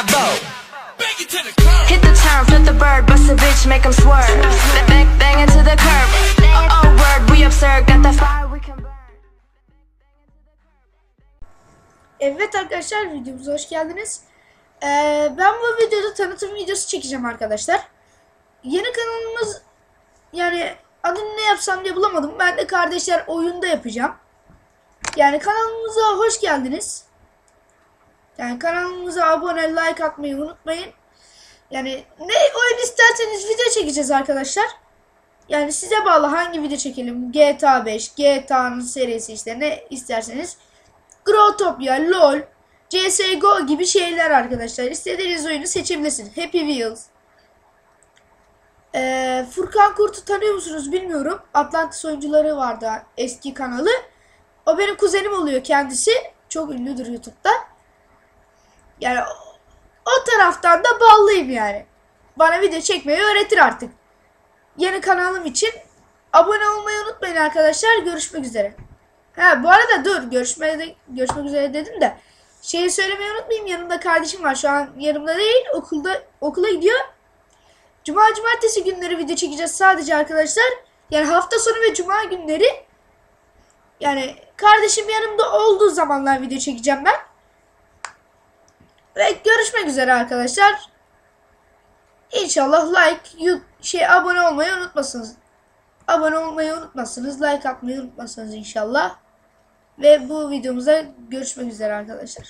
Curb. Hit the turn, flip the bird, bust a bitch, make 'em swerve. Bang, bang, into the curb. Oh, oh, word, we absurd, got that fire. Evet arkadaşlar videomuza hoş geldiniz. Ee, ben bu videoda tanıtım videosu çekeceğim arkadaşlar. Yeni kanalımız yani adını ne yapsam diye bulamadım. Ben de kardeşler oyunda yapacağım. Yani kanalımıza hoş geldiniz. Yani kanalımıza abone, like atmayı unutmayın. Yani ne oyun isterseniz video çekeceğiz arkadaşlar. Yani size bağlı hangi video çekelim. GTA 5, GTA'nın serisi işte ne isterseniz. Growtopia, LoL, CSGO gibi şeyler arkadaşlar. İstediğiniz oyunu seçebilirsiniz. Happy Wheels. Ee, Furkan Kurt'u tanıyor musunuz bilmiyorum. Atlantis oyuncuları vardı eski kanalı. O benim kuzenim oluyor kendisi. Çok ünlüdür YouTube'da. Yani o, taraftan da ballıyım yani. Bana video çekmeyi öğretir artık. Yeni kanalım için abone olmayı unutmayın arkadaşlar. Görüşmek üzere. Ha bu arada dur görüşmeye görüşmek üzere dedim de şeyi söylemeyi unutmayayım yanımda kardeşim var şu an yanımda değil okulda okula gidiyor. Cuma cumartesi günleri video çekeceğiz sadece arkadaşlar. Yani hafta sonu ve cuma günleri yani kardeşim yanımda olduğu zamanlar video çekeceğim ben. Ve görüşmek üzere arkadaşlar. İnşallah like, şey abone olmayı unutmasınız. Abone olmayı unutmazsınız. Like atmayı unutmazsınız inşallah. Ve bu videomuzda görüşmek üzere arkadaşlar.